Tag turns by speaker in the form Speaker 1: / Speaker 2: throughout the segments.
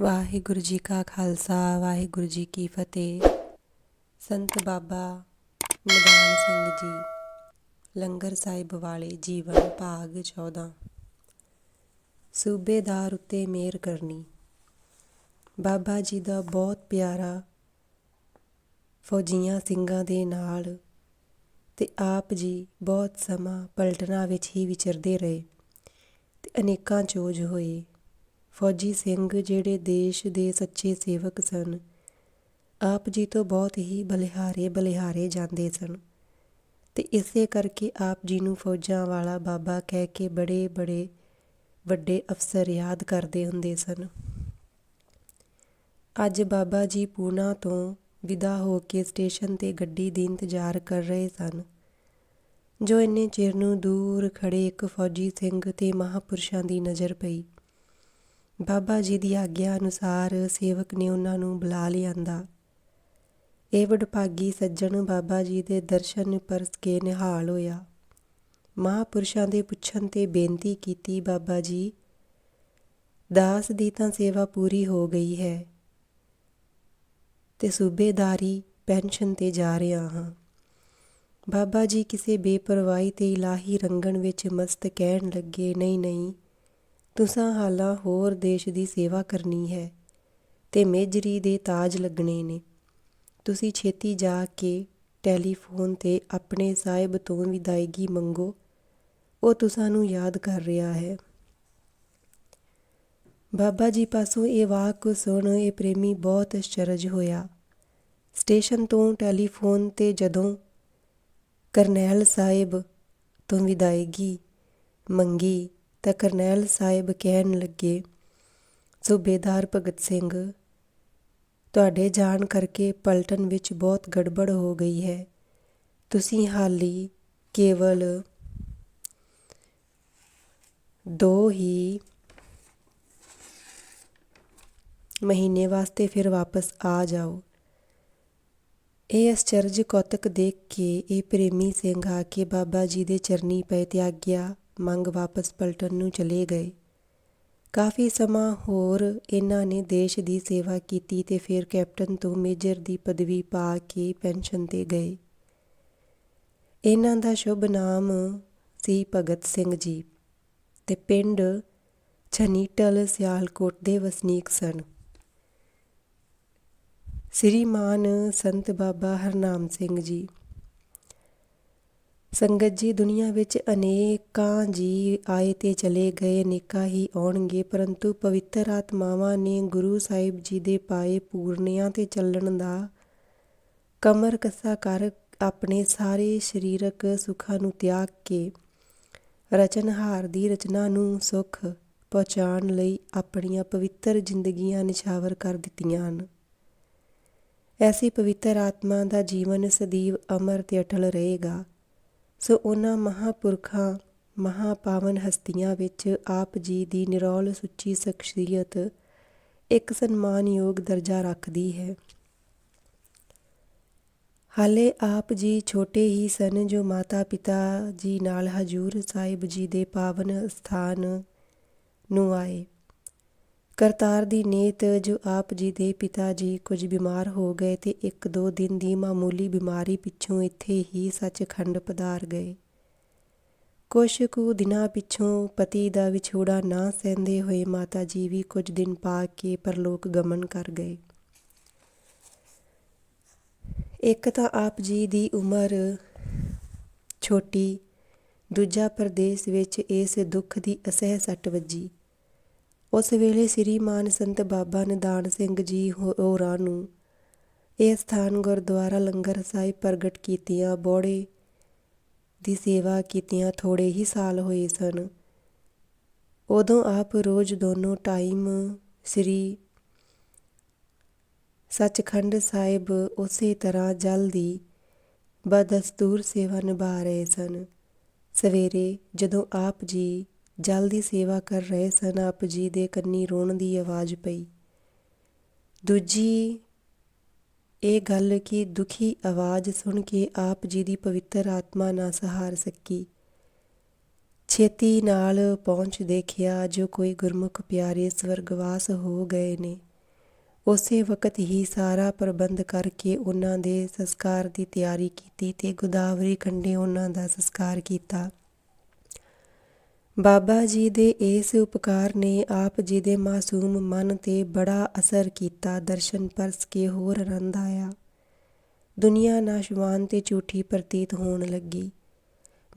Speaker 1: ਵਾਹਿਗੁਰੂ ਜੀ ਕਾ ਖਾਲਸਾ, ਵਾਹਿਗੁਰੂ ਜੀ ਕੀ ਫਤਿਹ। ਸੰਤ ਬਾਬਾ ਨਿਧਾਨ ਸਿੰਘ ਜੀ, ਲੰਗਰ ਸਾਹਿਬ ਵਾਲੇ ਜੀਵਨ ਭਾਗ 14 ਸੂਬੇਦਾਰ ਉੱਤੇ ਮੇਰ ਕਰਨੀ। ਬਾਬਾ ਜੀ ਦਾ ਬਹੁਤ ਪਿਆਰਾ ਫੌਜੀਆਂ ਸਿੰਘਾਂ ਦੇ ਨਾਲ ਤੇ ਆਪ ਜੀ ਬਹੁਤ ਸਮਾਂ ਪਲਟਣਾ ਵਿੱਚ ਹੀ ਵਿਚਰਦੇ ਰਹੇ ਤੇ ਅਨੇਕਾਂ ਚੋਜ ਹੋਏ। ਫੌਜੀ ਸਿੰਘ ਜਿਹੜੇ ਦੇਸ਼ ਦੇ ਸੱਚੇ ਸੇਵਕ ਸਨ, ਆਪ ਜੀ ਤੋਂ ਬਹੁਤ ਹੀ ਬਲਿਹਾਰੇ ਬਲਿਹਾਰੇ ਜਾਂਦੇ ਸਨ। ਤੇ ਇਸੇ ਕਰਕੇ ਆਪ ਜੀ ਨੂੰ ਫੌਜਾਂ ਵਾਲਾ ਬਾਬਾ ਕਹਿ ਕੇ ਬੜੇ ਬੜੇ ਵੱਡੇ ਅਫਸਰ ਯਾਦ ਕਰਦੇ ਹੁੰਦੇ ਸਨ। ਅੱਜ ਬਾਬਾ ਜੀ ਪੂਨਾ ਤੋਂ ਵਿਦਾ ਹੋ ਕੇ ਸਟੇਸ਼ਨ ਤੇ ਗੱਡੀ ਦੀ ਇੰਤਜ਼ਾਰ ਕਰ ਰਹੇ ਸਨ। ਜੋ ਇੰਨੇ ਚਿਰ ਨੂੰ ਦੂਰ ਖੜੇ ਇੱਕ ਫੌਜੀ ਸਿੰਘ ਤੇ ਮਹਾਪੁਰਸ਼ਾਂ ਦੀ ਨਜ਼ਰ ਪਈ। ਬਾਬਾ ਜੀ ਦੀ ਆਗਿਆ ਅਨੁਸਾਰ ਸੇਵਕ ਨੇ ਉਹਨਾਂ ਨੂੰ ਬੁਲਾ ਲਿਆਂਦਾ। ਇਹ ਵਡਭਾਗੀ ਸੱਜਣ ਬਾਬਾ ਜੀ ਦੇ ਦਰਸ਼ਨ ਪਰਸ ਕੇ ਨਿਹਾਲ ਹੋਇਆ। ਮਹਾਪੁਰਸ਼ਾਂ ਦੇ ਪੁੱਛਣ ਤੇ ਬੇਨਤੀ ਕੀਤੀ ਬਾਬਾ ਜੀ, ਦਾਸ ਦੀ ਤਾਂ ਸੇਵਾ ਪੂਰੀ ਹੋ ਗਈ ਹੈ, ਤੇ ਸੂਬੇਦਾਰੀ ਪੈਨਸ਼ਨ ਤੇ ਜਾ ਰਿਹਾ ਹਾਂ। ਬਾਬਾ ਜੀ ਕਿਸੇ ਬੇਪਰਵਾਹੀ ਤੇ ਇਲਾਹੀ ਰੰਗਣ ਵਿੱਚ ਮਸਤ ਕਹਿਣ ਲੱਗੇ, ਨਹੀਂ ਨਹੀਂ ਤੁਸਾਂ ਹਾਲਾਂ ਹੋਰ ਦੇਸ਼ ਦੀ ਸੇਵਾ ਕਰਨੀ ਹੈ ਤੇ ਮੇਜਰੀ ਦੇ ਤਾਜ ਲੱਗਣੇ ਨੇ। ਤੁਸੀਂ ਛੇਤੀ ਜਾ ਕੇ ਟੈਲੀਫੋਨ ਤੇ ਆਪਣੇ ਸਾਹਿਬ ਤੋਂ ਵਿਦਾਇਗੀ ਮੰਗੋ, ਉਹ ਤੁਸਾਂ ਨੂੰ ਯਾਦ ਕਰ ਰਿਹਾ ਹੈ। ਬਾਬਾ ਜੀ ਪਾਸੋਂ ਇਹ ਵਾਕ ਸੁਣ ਇਹ ਪ੍ਰੇਮੀ ਬਹੁਤ ਅਚਰਜ ਹੋਇਆ। ਸਟੇਸ਼ਨ ਤੋਂ ਟੈਲੀਫੋਨ ਤੇ ਜਦੋਂ ਕਰਨੈਲ ਸਾਹਿਬ ਤੋਂ ਵਿਦਾਇਗੀ ਮੰਗੀ ਤਾਂ ਕਰਨੈਲ ਸਾਹਿਬ ਕਹਿਣ ਲੱਗੇ, ਸੂਬੇਦਾਰ ਭਗਤ ਸਿੰਘ, ਤੁਹਾਡੇ ਜਾਣ ਕਰਕੇ ਪਲਟਨ ਵਿੱਚ ਬਹੁਤ ਗੜਬੜ ਹੋ ਗਈ ਹੈ। ਤੁਸੀਂ ਹਾਲੀ ਕੇਵਲ ਦੋ ਹੀ ਮਹੀਨੇ ਵਾਸਤੇ ਫਿਰ ਵਾਪਸ ਆ ਜਾਓ। ਇਹ ਅਸਚਰਜ ਕੌਤਕ ਦੇਖ ਕੇ ਇਹ ਪ੍ਰੇਮੀ ਸਿੰਘ ਆ ਕੇ ਬਾਬਾ ਜੀ ਦੇ ਚਰਨੀ ਪਏ ਤੇ ਆਗਿਆ ਮੰਗ ਵਾਪਸ ਪਲਟਨ ਨੂੰ ਚਲੇ ਗਏ। ਕਾਫੀ ਸਮਾਂ ਹੋਰ ਇਹਨਾਂ ਨੇ ਦੇਸ਼ ਦੀ ਸੇਵਾ ਕੀਤੀ ਤੇ ਫਿਰ ਕੈਪਟਨ ਤੋਂ ਮੇਜਰ ਦੀ ਪਦਵੀ ਪਾ ਕੇ ਪੈਨਸ਼ਨ ਤੇ ਗਏ। ਇਹਨਾਂ ਦਾ ਸ਼ੁਭ ਨਾਮ ਸੀ ਭਗਤ ਸਿੰਘ ਜੀ ਤੇ ਪਿੰਡ ਛਨੀਟਲ ਸਿਆਲਕੋਟ ਦੇ ਵਸਨੀਕ ਸਨ। ਸ੍ਰੀਮਾਨ ਸੰਤ ਬਾਬਾ ਹਰਨਾਮ ਸਿੰਘ ਜੀ ਸੰਗਤ ਜੀ, ਦੁਨੀਆ ਵਿੱਚ ਅਨੇਕਾਂ ਜੀ ਆਏ ਤੇ ਚਲੇ ਗਏ ਅਨੇਕਾਂ ਹੀ ਆਉਣਗੇ, ਪਰੰਤੂ ਪਵਿੱਤਰ ਆਤਮਾਵਾਂ ਨੇ ਗੁਰੂ ਸਾਹਿਬ ਜੀ ਦੇ ਪਾਏ ਪੂਰਨਿਆਂ ਤੇ ਚੱਲਣ ਦਾ ਕਮਰ ਕੱਸਾ ਕਰ ਆਪਣੇ ਸਾਰੇ ਸਰੀਰਕ ਸੁੱਖਾਂ ਨੂੰ ਤਿਆਗ ਕੇ ਰਚਨਹਾਰ ਦੀ ਰਚਨਾ ਨੂੰ ਸੁਖ ਪਹੁੰਚਾਉਣ ਲਈ ਆਪਣੀਆਂ ਪਵਿੱਤਰ ਜ਼ਿੰਦਗੀਆਂ ਨਿਛਾਵਰ ਕਰ ਦਿੱਤੀਆਂ ਹਨ। ਐਸੀ ਪਵਿੱਤਰ ਆਤਮਾ ਦਾ ਜੀਵਨ ਸਦੀਵ ਅਮਰ ਤੇ ਅਟਲ ਰਹੇਗਾ। ਸੋ ਉਹਨਾਂ ਮਹਾਪੁਰਖਾਂ, ਮਹਾਪਾਵਨ ਹਸਤੀਆਂ ਵਿੱਚ ਆਪ ਜੀ ਦੀ ਨਿਰੋਲ ਸੁੱਚੀ ਸ਼ਖਸੀਅਤ ਇੱਕ ਸਨਮਾਨਯੋਗ ਦਰਜਾ ਰੱਖਦੀ ਹੈ। ਹਾਲੇ ਆਪ ਜੀ ਛੋਟੇ ਹੀ ਸਨ ਜੋ ਮਾਤਾ ਪਿਤਾ ਜੀ ਨਾਲ ਹਜੂਰ ਸਾਹਿਬ ਜੀ ਦੇ ਪਾਵਨ ਸਥਾਨ ਨੂੰ ਆਏ। ਕਰਤਾਰ ਦੀ ਨੀਤ ਜੋ ਆਪ ਜੀ ਦੇ ਪਿਤਾ ਜੀ ਕੁਝ ਬਿਮਾਰ ਹੋ ਗਏ ਤੇ ਇੱਕ ਦੋ ਦਿਨ ਦੀ ਮਾਮੂਲੀ ਬਿਮਾਰੀ ਪਿੱਛੋਂ ਇੱਥੇ ਹੀ ਸੱਚਖੰਡ ਪਧਾਰ ਗਏ। ਕੁਛ ਕੁ ਦਿਨਾਂ ਪਿੱਛੋਂ ਪਤੀ ਦਾ ਵਿਛੋੜਾ ਨਾ ਸਹਿੰਦੇ ਹੋਏ ਮਾਤਾ ਜੀ ਵੀ ਕੁਝ ਦਿਨ ਪਾ ਕੇ ਪਰਲੋਕ ਗਮਨ ਕਰ ਗਏ। ਇੱਕ ਤਾਂ ਆਪ ਜੀ ਦੀ ਉਮਰ ਛੋਟੀ, ਦੂਜਾ ਪ੍ਰਦੇਸ਼ ਵਿੱਚ ਇਸ ਦੁੱਖ ਦੀ ਅਸਹਿ ਸੱਟ ਵੱਜੀ। ਉਸ ਵੇਲੇ ਸ਼੍ਰੀ ਮਾਨ ਸੰਤ ਬਾਬਾ ਨਿਦਾਨ ਸਿੰਘ ਜੀ ਹੋਰਾਂ ਨੂੰ ਇਹ ਸਥਾਨ ਗੁਰਦੁਆਰਾ ਲੰਗਰ ਸਾਹਿਬ ਪ੍ਰਗਟ ਕੀਤੀਆਂ ਬੋੜੇ ਦੀ ਸੇਵਾ ਕੀਤੀਆਂ ਥੋੜੇ ਹੀ ਸਾਲ ਹੋਏ ਸਨ। ਉਦੋਂ ਆਪ ਰੋਜ਼ ਦੋਨੋਂ ਟਾਈਮ ਸ੍ਰੀ ਸੱਚਖੰਡ ਸਾਹਿਬ ਉਸੇ ਤਰ੍ਹਾਂ ਜਲ ਦੀ ਬਦਸਤੂਰ ਸੇਵਾ ਨਿਭਾ ਰਹੇ ਸਨ। ਸਵੇਰੇ ਜਦੋਂ ਆਪ ਜੀ ਜਲ ਦੀ ਸੇਵਾ ਕਰ ਰਹੇ ਸਨ, ਆਪ ਜੀ ਦੇ ਕੰਨੀ ਰੋਣ ਦੀ ਆਵਾਜ਼ ਪਈ। ਦੂਜੀ, ਇਹ ਗੱਲ ਕਿ ਦੁਖੀ ਆਵਾਜ਼ ਸੁਣ ਕੇ ਆਪ ਜੀ ਦੀ ਪਵਿੱਤਰ ਆਤਮਾ ਨਾ ਸਹਾਰ ਸਕੀ। ਛੇਤੀ ਨਾਲ ਪਹੁੰਚ ਦੇਖਿਆ, ਜੋ ਕੋਈ ਗੁਰਮੁਖ ਪਿਆਰੇ ਸਵਰਗਵਾਸ ਹੋ ਗਏ ਨੇ। ਉਸੇ ਵਕਤ ਹੀ ਸਾਰਾ ਪ੍ਰਬੰਧ ਕਰਕੇ ਉਹਨਾਂ ਦੇ ਸੰਸਕਾਰ ਦੀ ਤਿਆਰੀ ਕੀਤੀ ਤੇ ਗੋਦਾਵਰੀ ਕੰਢੇ ਉਹਨਾਂ ਦਾ ਸੰਸਕਾਰ ਕੀਤਾ। ਬਾਬਾ ਜੀ ਦੇ ਇਸ ਉਪਕਾਰ ਨੇ ਆਪ ਜੀ ਦੇ ਮਾਸੂਮ ਮਨ ਤੇ ਬੜਾ ਅਸਰ ਕੀਤਾ, ਦਰਸ਼ਨ ਪਰਸ ਕੇ ਹੋਰ ਆਨੰਦ ਆਇਆ। ਦੁਨੀਆ ਨਾਸ਼ਵਾਨ ਤੇ ਝੂਠੀ ਪ੍ਰਤੀਤ ਹੋਣ ਲੱਗੀ।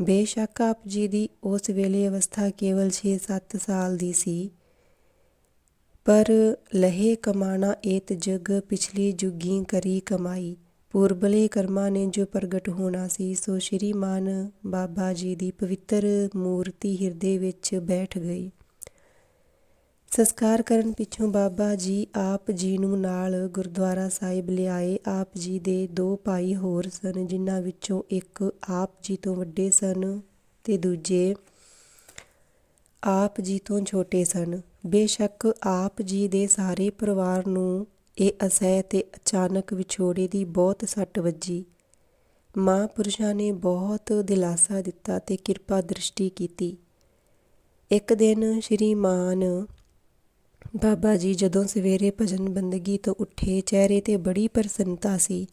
Speaker 1: ਬੇਸ਼ੱਕ ਆਪ ਜੀ ਦੀ ਉਸ ਵੇਲੇ ਅਵਸਥਾ ਕੇਵਲ 6-7 ਸਾਲ ਦੀ ਸੀ, ਪਰ ਲਹੇ ਕਮਾਣਾ ਏਤ ਜਗ ਪਿਛਲੀ ਜੁਗੀ ਕਰੀ ਕਮਾਈ। ਪੂਰਬਲੇ ਕਰਮਾਂ ਨੇ ਜੋ ਪ੍ਰਗਟ ਹੋਣਾ ਸੀ, ਸੋ ਸ਼੍ਰੀਮਾਨ ਬਾਬਾ ਜੀ ਦੀ ਪਵਿੱਤਰ ਮੂਰਤੀ ਹਿਰਦੇ ਵਿੱਚ ਬੈਠ ਗਈ। ਸੰਸਕਾਰ ਕਰਨ ਪਿੱਛੋਂ ਬਾਬਾ ਜੀ ਆਪ ਜੀ ਨੂੰ ਨਾਲ ਗੁਰਦੁਆਰਾ ਸਾਹਿਬ ਲਿਆਏ। ਆਪ ਜੀ ਦੇ ਦੋ ਭਾਈ ਹੋਰ ਸਨ, ਜਿਨ੍ਹਾਂ ਵਿੱਚੋਂ ਇੱਕ ਆਪ ਜੀ ਤੋਂ ਵੱਡੇ ਸਨ ਤੇ ਦੂਜੇ ਆਪ ਜੀ ਤੋਂ ਛੋਟੇ ਸਨ। ਬੇਸ਼ੱਕ ਆਪ ਜੀ ਦੇ ਸਾਰੇ ਪਰਿਵਾਰ ਨੂੰ ਇਹ ਅਸਹਿ ਤੇ ਅਚਾਨਕ ਵਿਛੋੜੇ ਦੀ ਬਹੁਤ ਸੱਟ ਵੱਜੀ। ਮਹਾਂਪੁਰਸ਼ਾਂ ਨੇ ਬਹੁਤ ਦਿਲਾਸਾ ਦਿੱਤਾ ਤੇ ਕਿਰਪਾ ਦ੍ਰਿਸ਼ਟੀ ਕੀਤੀ। ਇੱਕ ਦਿਨ ਸ਼੍ਰੀ ਮਾਨ ਬਾਬਾ ਜੀ ਜਦੋਂ ਸਵੇਰੇ ਭਜਨ ਬੰਦਗੀ ਤੋਂ ਉੱਠੇ, ਚਿਹਰੇ ਤੇ ਬੜੀ ਪ੍ਰਸੰਨਤਾ ਸੀ।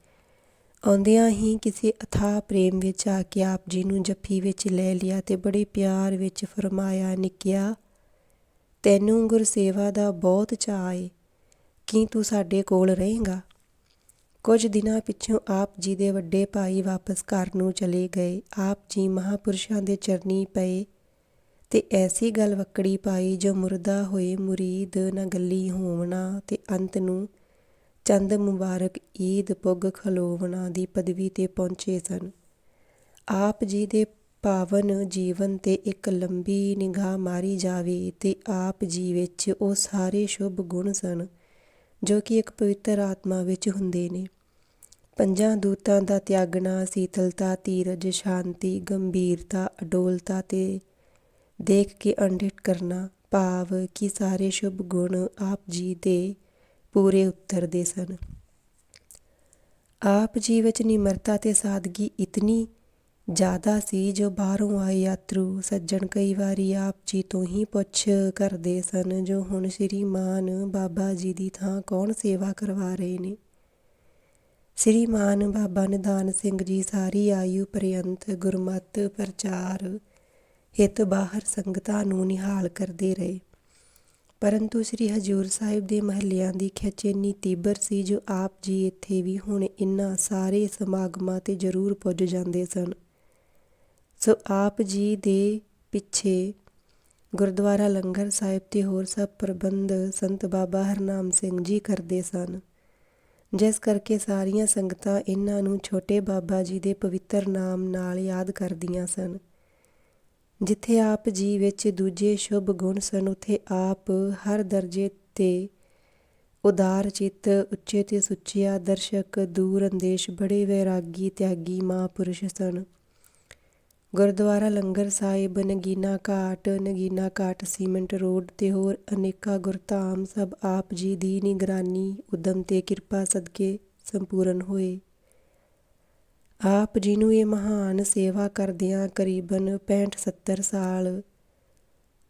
Speaker 1: ਆਉਂਦਿਆਂ ਹੀ ਕਿਸੇ ਅਥਾਹ ਪ੍ਰੇਮ ਵਿੱਚ ਆ ਕੇ ਆਪ ਜੀ ਨੂੰ ਜੱਫੀ ਵਿੱਚ ਲੈ ਲਿਆ ਤੇ ਬੜੇ ਪਿਆਰ ਵਿੱਚ ਫਰਮਾਇਆ, ਨਿਕਿਆ, ਤੈਨੂੰ ਗੁਰਸੇਵਾ ਦਾ ਬਹੁਤ ਚਾਅ ਏ। ਕੀ ਤੂੰ ਸਾਡੇ ਕੋਲ ਰਹੇਂਗਾ? ਕੁਝ ਦਿਨਾਂ ਪਿੱਛੋਂ ਆਪ ਜੀ ਦੇ ਵੱਡੇ ਭਾਈ ਵਾਪਸ ਘਰ ਨੂੰ ਚਲੇ ਗਏ। ਆਪ ਜੀ ਮਹਾਪੁਰਸ਼ਾਂ ਦੇ ਚਰਨੀ ਪਏ ਤੇ ਐਸੀ ਗੱਲ ਵਕੜੀ ਪਾਈ ਜੋ ਮੁਰਦਾ ਹੋਏ ਮੁਰੀਦ ਨਾ ਗੱਲੀ ਹੋਵਣਾ ਤੇ ਅੰਤ ਨੂੰ ਚੰਦ ਮੁਬਾਰਕ ਈਦ ਪੁੱਗ ਖਲੋਵਣਾ ਦੀ ਪਦਵੀ ਤੇ ਪਹੁੰਚੇ ਸਨ। ਆਪ ਜੀ ਦੇ ਪਾਵਨ ਜੀਵਨ ਤੇ ਇੱਕ ਲੰਬੀ ਨਿਗਾਹ ਮਾਰੀ ਜਾਵੇ ਤੇ ਆਪ ਜੀ ਵਿੱਚ ਉਹ ਸਾਰੇ ਸ਼ੁਭ ਗੁਣ ਸਨ। ਜੋ ਕਿ ਇੱਕ ਪਵਿੱਤਰ ਆਤਮਾ ਵਿੱਚ ਹੁੰਦੇ ਨੇ। ਪੰਜਾਂ ਦੂਤਾਂ ਦਾ ਤਿਆਗਣਾ ਸੀਤਲਤਾ ਧੀਰਜ, ਸ਼ਾਂਤੀ, ਗੰਭੀਰਤਾ, ਅਡੋਲਤਾ ਤੇ ਦੇਖ ਕੇ ਅੰਡਿਟ ਕਰਨਾ, ਭਾਵ ਕਿ ਸਾਰੇ ਸ਼ੁਭ ਗੁਣ ਆਪ ਜੀ ਦੇ ਪੂਰੇ ਉਤਰਦੇ ਸਨ। ਆਪ ਜੀ ਵਿੱਚ ਨਿਮਰਤਾ ਤੇ ਸਾਦਗੀ ਇਤਨੀ ਜ਼ਿਆਦਾ ਸੀ ਜੋ ਬਾਹਰੋਂ ਆਏ ਯਾਤਰੂ, ਸੱਜਣ ਕਈ ਵਾਰੀ ਆਪ ਜੀ ਤੋਂ ਹੀ ਪੁੱਛ ਕਰਦੇ ਸਨ ਜੋ ਹੁਣ ਸ਼੍ਰੀਮਾਨ ਬਾਬਾ ਜੀ ਦੀ ਥਾਂ ਕੌਣ ਸੇਵਾ ਕਰਵਾ ਰਹੇ ਨੇ। ਸ਼੍ਰੀਮਾਨ ਬਾਬਾ ਨਿਦਾਨ ਸਿੰਘ ਜੀ ਸਾਰੀ ਆਯੂ ਪਰਯੰਤ ਗੁਰਮਤਿ ਪ੍ਰਚਾਰ ਹਿਤ ਬਾਹਰ ਸੰਗਤਾਂ ਨੂੰ ਨਿਹਾਲ ਕਰਦੇ ਰਹੇ। ਪਰੰਤੂ ਸ੍ਰੀ ਹਜੂਰ ਸਾਹਿਬ ਦੇ ਮਹੱਲਿਆਂ ਦੀ ਖਿੱਚ ਇੰਨੀ ਤੀਬਰ ਸੀ ਜੋ ਆਪ ਜੀ ਇੱਥੇ ਵੀ ਹੁਣ ਇਨ੍ਹਾਂ ਸਾਰੇ ਸਮਾਗਮਾਂ ਤੇ ਜ਼ਰੂਰ ਪੁੱਜ ਜਾਂਦੇ ਸਨ। ਸੋ ਆਪ ਜੀ ਦੇ ਪਿੱਛੇ ਗੁਰਦੁਆਰਾ ਲੰਗਰ ਸਾਹਿਬ ਤੇ ਹੋਰ ਸਭ ਪ੍ਰਬੰਧ ਸੰਤ ਬਾਬਾ ਹਰਨਾਮ ਸਿੰਘ ਜੀ ਕਰਦੇ ਸਨ। ਜਿਸ ਕਰਕੇ ਸਾਰੀਆਂ ਸੰਗਤਾਂ ਇਹਨਾਂ ਨੂੰ ਛੋਟੇ ਬਾਬਾ ਜੀ ਦੇ ਪਵਿੱਤਰ ਨਾਮ ਨਾਲ ਯਾਦ ਕਰਦੀਆਂ ਸਨ। ਜਿੱਥੇ ਆਪ ਜੀ ਵਿੱਚ ਦੂਜੇ ਸ਼ੁਭ ਗੁਣ ਸਨ, ਉਥੇ ਆਪ ਹਰ ਦਰਜੇ ਤੇ ਉਦਾਰ ਚਿੱਤ, ਉੱਚੇ ਤੇ ਸੁੱਚੇ ਆਦਰਸ਼ਕ ਦੂਰ ਅੰਦੇਸ਼ ਬੜੇ ਵੈਰਾਗੀ, ਤਿਆਗੀ ਮਹਾਂਪੁਰਸ਼ ਸਨ। ਗੁਰਦੁਆਰਾ ਲੰਗਰ ਸਾਹਿਬ, ਨਗੀਨਾ ਘਾਟ ਨਗੀਨਾ ਘਾਟ ਸੀਮੈਂਟ ਰੋਡ ਅਤੇ ਹੋਰ ਅਨੇਕਾਂ ਗੁਰਧਾਮ ਸਭ ਆਪ ਜੀ ਦੀ ਨਿਗਰਾਨੀ, ਉਦਮ ਤੇ ਕਿਰਪਾ ਸਦਕੇ ਸੰਪੂਰਨ ਹੋਏ। ਆਪ ਜੀ ਨੂੰ ਇਹ ਮਹਾਨ ਸੇਵਾ ਕਰਦਿਆਂ ਕਰੀਬਨ 65-70 ਸਾਲ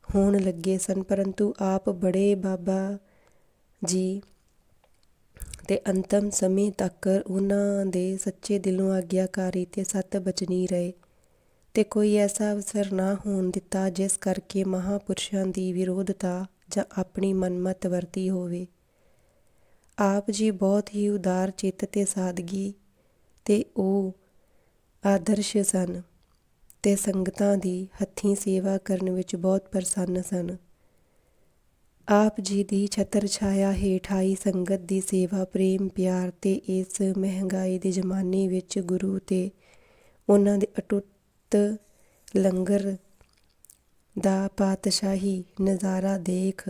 Speaker 1: ਹੋਣ ਲੱਗੇ ਸਨ, ਪਰੰਤੂ ਆਪ ਬੜੇ ਬਾਬਾ ਜੀ ਤੇ ਅੰਤਮ ਸਮੇਂ ਤੱਕ ਉਹਨਾਂ ਦੇ ਸੱਚੇ ਦਿਲੋਂ ਆਗਿਆਕਾਰੀ ਤੇ ਸਤ ਬਚਨੀ ਰਹੇ। ਤੇ ਕੋਈ ਐਸਾ ਅਵਸਰ ਨਾ ਹੋਣ ਦਿੱਤਾ ਜਿਸ ਕਰਕੇ ਮਹਾਪੁਰਸ਼ਾਂ ਦੀ ਵਿਰੋਧਤਾ ਜਾਂ ਆਪਣੀ ਮਨਮਤ ਵਰਤੀ ਹੋਵੇ। ਆਪ ਜੀ ਬਹੁਤ ਹੀ ਉਦਾਰ ਚਿੱਤ ਤੇ ਸਾਦਗੀ ਤੇ ਉਹ ਆਦਰਸ਼ ਸਨ ਤੇ ਸੰਗਤਾਂ ਦੀ ਹੱਥੀਂ ਸੇਵਾ ਕਰਨ ਵਿੱਚ ਬਹੁਤ ਪ੍ਰਸੰਨ ਸਨ। ਆਪ ਜੀ ਦੀ ਛਤਰ ਛਾਇਆ ਹੇਠ ਆਈ ਸੰਗਤ ਦੀ ਸੇਵਾ, ਪ੍ਰੇਮ, ਪਿਆਰ ਤੇ ਇਸ ਮਹਿੰਗਾਈ ਦੇ ਜ਼ਮਾਨੇ ਵਿੱਚ ਗੁਰੂ ਤੇ ਉਹਨਾਂ ਦੇ ਅਟੁੱਟ ਲੰਗਰ ਦਾ ਪਾਤਸ਼ਾਹੀ ਨਜ਼ਾਰਾ ਦੇਖ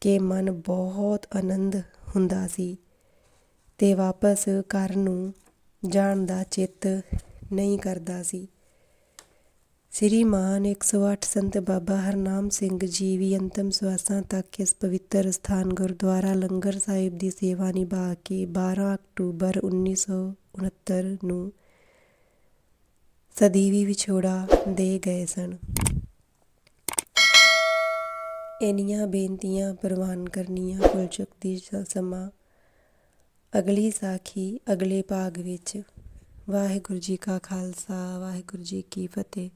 Speaker 1: ਕੇ ਮਨ ਬਹੁਤ ਆਨੰਦ ਹੁੰਦਾ ਸੀ ਅਤੇ ਵਾਪਸ ਘਰ ਨੂੰ ਜਾਣ ਦਾ ਚਿੱਤ ਨਹੀਂ ਕਰਦਾ ਸੀ। ਸ੍ਰੀਮਾਨ 108 ਸੰਤ ਬਾਬਾ ਹਰਨਾਮ ਸਿੰਘ ਜੀ ਵੀ ਅੰਤਮ ਸਵਾਸਾਂ ਤੱਕ ਇਸ ਪਵਿੱਤਰ ਸਥਾਨ ਗੁਰਦੁਆਰਾ ਲੰਗਰ ਸਾਹਿਬ ਦੀ ਸੇਵਾ ਨਿਭਾ ਕੇ 12 ਅਕਤੂਬਰ 1969 ਨੂੰ ਸਦੀ ਵੀ ਵਿਛੋੜਾ ਦੇ ਗਏ ਸਨ। ਇਨੀਆਂ ਬੇਨਤੀਆਂ ਪ੍ਰਵਾਨ ਕਰਨੀਆਂ ਕੁਲ ਚੁਕਤੀ ਸਮਾਂ। ਅਗਲੀ ਸਾਖੀ, ਅਗਲੇ ਭਾਗ ਵਿੱਚ ਵਾਹਿਗੁਰੂ ਜੀ ਕਾ ਖਾਲਸਾ, ਵਾਹਿਗੁਰੂ ਜੀ ਕੀ ਫਤਿਹ।